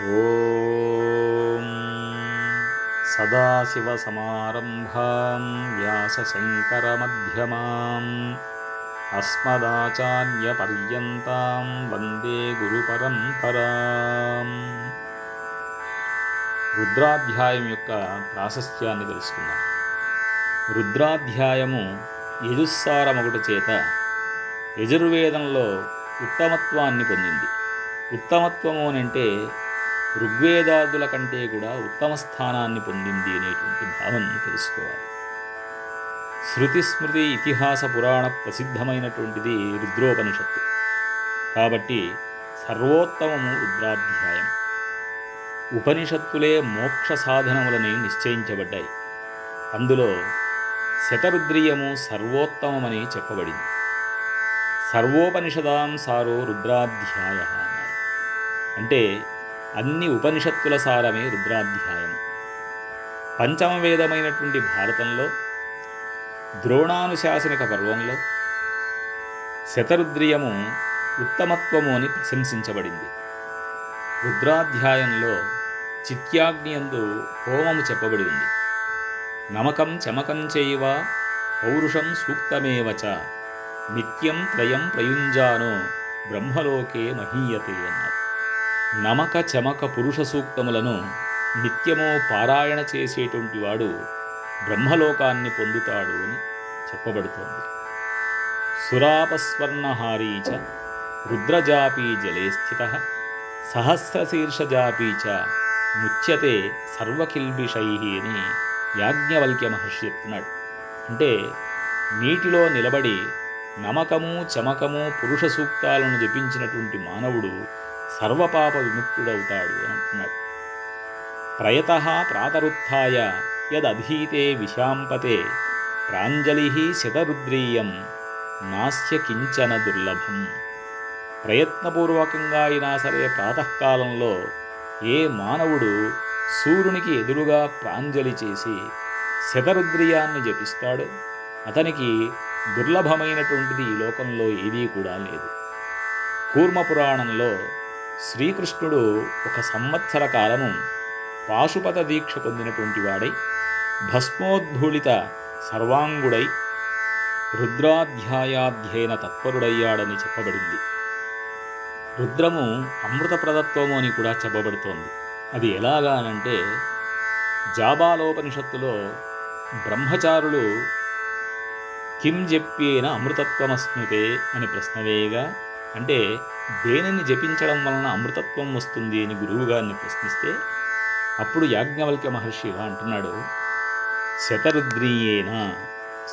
ॐ सदाशिवसमारम्भां व्यासशङ्करमध्यमाम् अस्मदाचार्यपर्यन्तां वन्दे గురుపరంపరాం రుద్రాధ్యాయం యొక్క ప్రాశస్త్యాన్ని తెలుసుకుందాం రుద్రాధ్యాయము యజుస్సారమొకటి చేత యజుర్వేదంలో ఉత్తమత్వాన్ని పొందింది ఉత్తమత్వము అని అంటే ఋగ్వేదాదుల కంటే కూడా ఉత్తమ స్థానాన్ని పొందింది అనేటువంటి భావనను తెలుసుకోవాలి. శృతి స్మృతి ఇతిహాస పురాణ ప్రసిద్ధమైనటువంటిది రుద్రోపనిషత్తు. కాబట్టి సర్వోత్తమము రుద్రాధ్యాయం. ఉపనిషత్తులే మోక్ష సాధనములని నిశ్చయించబడ్డాయి. అందులో శతరుద్రీయము సర్వోత్తమమని చెప్పబడింది. సర్వోపనిషదాం సారో రుద్రాధ్యాయ అన్నారు. అంటే అన్ని ఉపనిషత్తుల సారమే రుద్రాధ్యాయం. పంచమ వేదమైనటువంటి భారతంలో ద్రోణానుశాసనిక పర్వంలో శతరుద్రియము ఉత్తమత్వము అని ప్రశంసించబడింది. రుద్రాధ్యాయంలో చిత్యాగ్నియందు హోమము చెప్పబడి ఉంది నమకం చమకం చేయవ పౌరుషం సూక్తమేవచ నిత్యం త్రయం ప్రయుంజానో బ్రహ్మలోకే మహీయతే అన్నారు. నమక చమక పురుష సూక్తములను నిత్యమో పారాయణ చేసేటువంటి బ్రహ్మలోకాన్ని పొందుతాడు అని చెప్పబడుతోంది. సురాపస్వర్ణహారీ చ రుద్రజాపీ జలే స్థిత సహస్రశీర్షజాపీ చ ముచ్యతే సర్వకిల్బిషై అని యాజ్ఞవల్క్య మహర్షి చెప్తున్నాడు. అంటే నీటిలో నిలబడి నమకము చమకము పురుష సూక్తాలను జపించినటువంటి మానవుడు సర్వపాప విముక్తుడవుతాడు అంటున్నాడు ప్రయత ప్రాతరుత్య యదధీతే విశాంపతే ప్రాంజలి శతరుద్రీయం నాస్య కించన దుర్లభం. ప్రయత్నపూర్వకంగా అయినా సరే ప్రాతకాలంలో ఏ మానవుడు సూర్యునికి ఎదురుగా ప్రాంజలి చేసి శతరుద్రియాన్ని జపిస్తాడో అతనికి దుర్లభమైనటువంటిది ఈ లోకంలో ఏదీ కూడా లేదు. కూర్మపురాణంలో శ్రీకృష్ణుడు ఒక సంవత్సర కాలము పాశుపత దీక్ష పొందినటువంటి వాడై భస్మోద్ధూళిత సర్వాంగుడై రుద్రాధ్యాయాధ్యయన తత్పరుడయ్యాడని చెప్పబడింది. రుద్రము అమృతప్రదత్వము అని కూడా చెప్పబడుతోంది. అది ఎలాగా అనంటే జాబాలోపనిషత్తులో బ్రహ్మచారులు కిం జప్యేన అమృతత్వమస్నుతే అని ప్రశ్నవేగా అంటే దేనిని జపించడం వలన అమృతత్వం వస్తుంది అని గురువుగారిని ప్రశ్నిస్తే అప్పుడు యాజ్ఞవల్క్య మహర్షి ఇలా అంటున్నాడు. శతరుద్రీయేన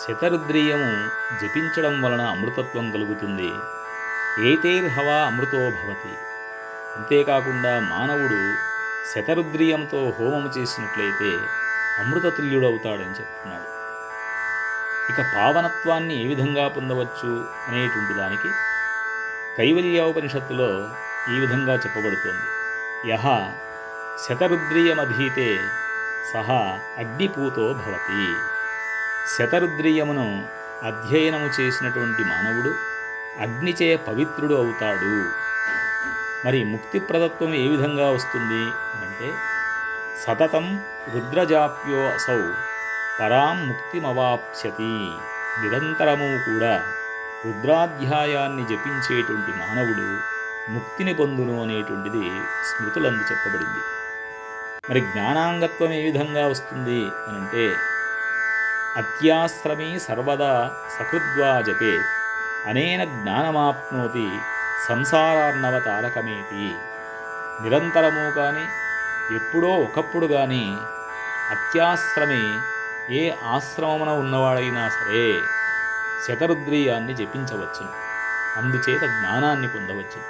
శతరుద్రీయము జపించడం వలన అమృతత్వం కలుగుతుంది. ఏతైర్హవా అమృతో భవతి. అంతేకాకుండా మానవుడు శతరుద్రీయంతో హోమము చేసినట్లయితే అమృతతుల్యుడవుతాడని చెప్తున్నాడు. ఇక పావనత్వాన్ని ఏ విధంగా పొందవచ్చు అనేటువంటి దానికి కైవల్యోపనిషత్తులో ఈ విధంగా చెప్పబడుతోంది. యహ శతరుద్రీయమధీతే సహా అగ్నిపూతో భవతి. శతరుద్రీయమును అధ్యయనము చేసినటువంటి మానవుడు అగ్నిచే పవిత్రుడు అవుతాడు. మరి ముక్తిప్రదత్వం ఏ విధంగా వస్తుంది అంటే సతతం రుద్రజాప్యో అసౌ పరాం ముక్తిమవాప్స్యతి. నిరంతరము కూడా రుద్రాధ్యాయాన్ని జపించేటువంటి మానవుడు ముక్తిని పొందును అనేటువంటిది స్మృతులందు చెప్పబడింది. మరి జ్ఞానాంగత్వం ఏ విధంగా వస్తుంది అనంటే అత్యాశ్రమీ సర్వదా సకృద్వా జపే అనేన జ్ఞానమాప్నోతి సంసారార్ణవ తారకమేటి నిరంతరము కానీ ఎప్పుడో ఒకప్పుడు కానీ అత్యాశ్రమే ఏ ఆశ్రమమున ఉన్నవాడైనా సరే శతరుద్రీయాన్ని జపించవచ్చును. అందుచేత జ్ఞానాన్ని పొందవచ్చు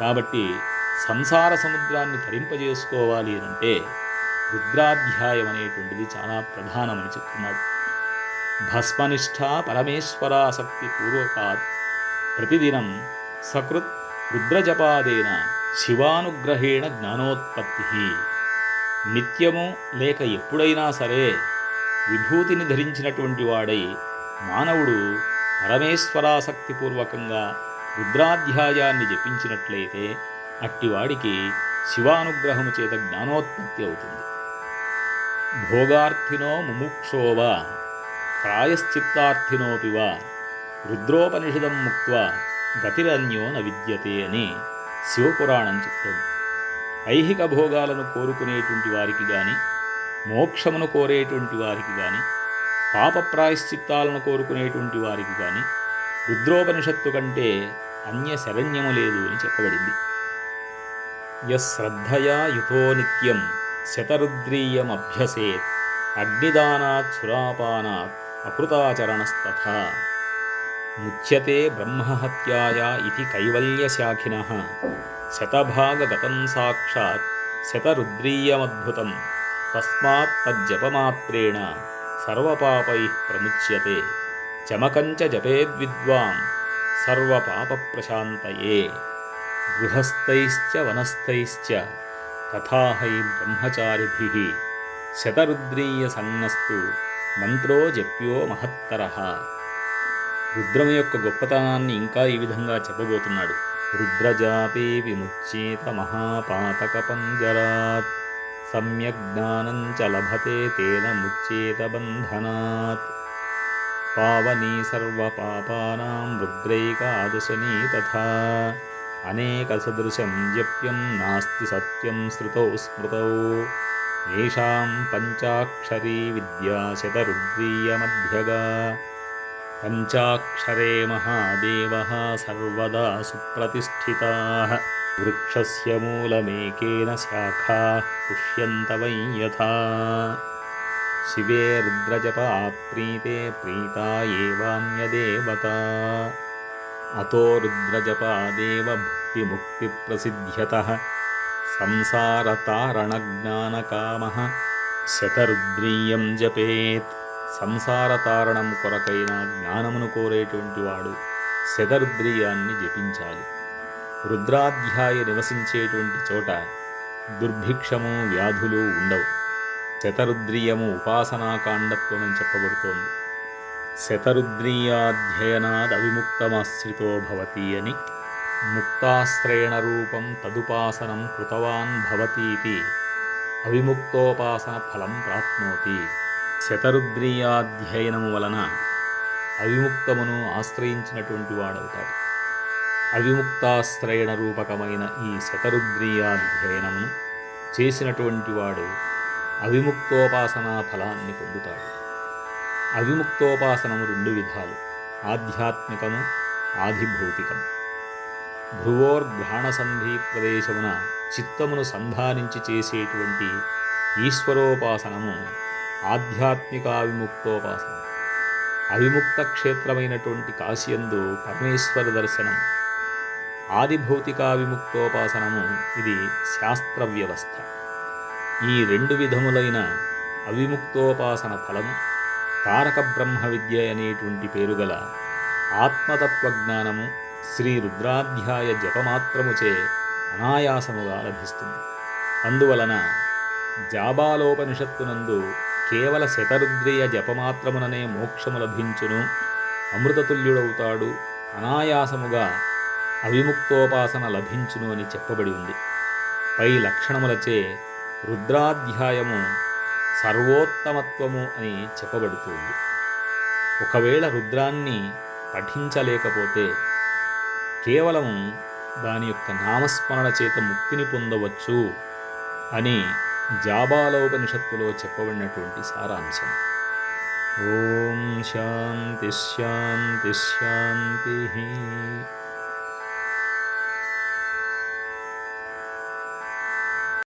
కాబట్టి సంసార సముద్రాన్ని తరింపజేసుకోవాలి అంటే రుద్రాధ్యాయం అనేటువంటిది చాలా ప్రధానమని చెప్తున్నాడు. భస్మనిష్ట పరమేశ్వరాసక్తి పూర్వకాత్ ప్రతిదినం సకృత్ రుద్రజపాదేన శివానుగ్రహేణ జ్ఞానోత్పత్తి. నిత్యము లేక ఎప్పుడైనా సరే విభూతిని ధరించినటువంటి వాడై మానవుడు పరమేశ్వరాసక్తిపూర్వకంగా రుద్రాధ్యాయాన్ని జపించినట్లయితే అట్టివాడికి శివానుగ్రహము చేత జ్ఞానోత్పత్తి అవుతుంది. భోగార్థినో ముముక్షోవా ప్రాయశ్చిత్తార్థినోపి వా రుద్రోపనిషదం ముక్త్వా గతిరన్యో న విద్యతే అని శివపురాణం చెప్తుంది. ఐహిక భోగాలను కోరుకునేటువంటి వారికి కానీ మోక్షమును కోరేటువంటి వారికి కానీ పాప ప్రాయశ్చిత్తాలను కోరుకునేటువంటి వారికి కానీ రుద్రోపనిషత్తు కంటే అన్య శరణ్యము లేదు అని చెప్పబడింది. యశ్రద్ధయా యుతో నిత్యం శతరుద్రీయమభ్యసేత్ అగ్నిదానాత్ సురాపానాత్ అకృతాచరణస్తథా ముచ్యతే బ్రహ్మహత్యాయా ఇది కైవల్యశాఖిన శతభాగగతం సాక్షాత్ శతరుద్రీయమద్భుతం తస్మాత్ తజ్జపమాత్రేణ సర్వపాపై ప్రముచ్యతే. చమకంచ జపేద్విద్వాం సర్వపాపప్రశాంతయే. గృహస్థైశ్చ వనస్థైశ్చ తథాహై బ్రహ్మచారిభి. బ్రహ్మచారిభిः శతరుద్రీయసన్నస్తు మంత్రో జప్యో మహత్తర. రుద్రము యొక్క గొప్పతనాన్ని ఇంకా ఈ విధంగా చెప్పబోతున్నాడు. రుద్రజాపే విముచ్యేత మహాపాతక పంజరాత్. सम्यग्ज्ञानं च लभते तेन मुच्येतबन्धनात् पावनी सर्वपापानां रुद्रैकादशनी तथा अनेकसदृशं जप्यं नास्ति सत्यं श्रुतौ स्मृतौ। येषां पञ्चाक्षरी विद्याशतरुद्रीयमध्यगा पञ्चाक्षरे महादेवः सर्वदा सुप्रतिष्ठिताः। వృక్షస్య మూలమేకేన శాఖా పుష్యంత వై యథా. శివేర్ద్రజపా ప్రీతే ప్రీతా ఏవాన్యదేవత. అతో రుద్రజపా దేవ భక్తిముక్తిప్రసిద్ధ్యత. సంసారతారణజ్ఞానకామ. శతరుద్రీయం జపేత్. సంసారతారణం కొరకైన జ్ఞానమును కోరేటువంటి వాడు శతరుద్రీయాన్ని జపించాలి. రుద్రాధ్యాయ నివసించేటువంటి చోట దుర్భిక్షము వ్యాధులు ఉండవు. శతరుద్రీయము ఉపాసనాకాండత్వం అని చెప్పబడుతోంది. శతరుద్రీయాధ్యయనాద్ అవిముక్తమాశ్రితో భవతి అని ముక్తాశ్రయణ రూపం తదుపాసనం కృతవాన్ భవతీతి అవిముక్తోపాసన ఫలం ప్రాప్నోతి. శతరుద్రీయాధ్యయనము వలన అవిముక్తమును ఆశ్రయించినటువంటి వాడవుతాడు. అవిముక్తాశ్రయణ రూపకమైన ఈ శతరుద్రీయాధ్యయనమును చేసినటువంటి వాడు అవిముక్తోపాసనా ఫలాన్ని పొందుతాడు. అవిముక్తోపాసనము రెండు విధాలు ఆధ్యాత్మికము ఆధిభౌతికము. భ్రువోర్ఘ్రాణసంధి ప్రదేశమున చిత్తమును సంధానించి చేసేటువంటి ఈశ్వరోపాసనము ఆధ్యాత్మికావిముక్తోపాసనం. అవిముక్త క్షేత్రమైనటువంటి కాశియందు పరమేశ్వర దర్శనం ఆదిభౌతికావిముక్తోపాసనము ఇది శాస్త్ర వ్యవస్థ ఈ రెండు విధములైన అవిముక్తోపాసన ఫలము తారక బ్రహ్మ విద్య అనేటువంటి పేరుగల ఆత్మతత్వజ్ఞానము శ్రీ రుద్రాధ్యాయ జపమాత్రముచే అనాయాసముగా లభిస్తుంది. అందువలన జాబాలోపనిషత్తునందు కేవల శతరుద్రియ జపమాత్రముననే మోక్షము లభించును అమృతతుల్యుడవుతాడు అనాయాసముగా అవిముక్తోపాసన లభించును అని చెప్పబడి ఉంది. పై లక్షణములచే రుద్రాధ్యాయము సర్వోత్తమత్వము అని చెప్పబడుతుంది ఒకవేళ రుద్రాన్ని పఠించలేకపోతే కేవలం దాని యొక్క నామస్మరణ చేత ముక్తిని పొందవచ్చు అని జాబాలోపనిషత్తులో చెప్పబడినటువంటి సారాంశం. ఓం శాంతి శాంతి శాంతి.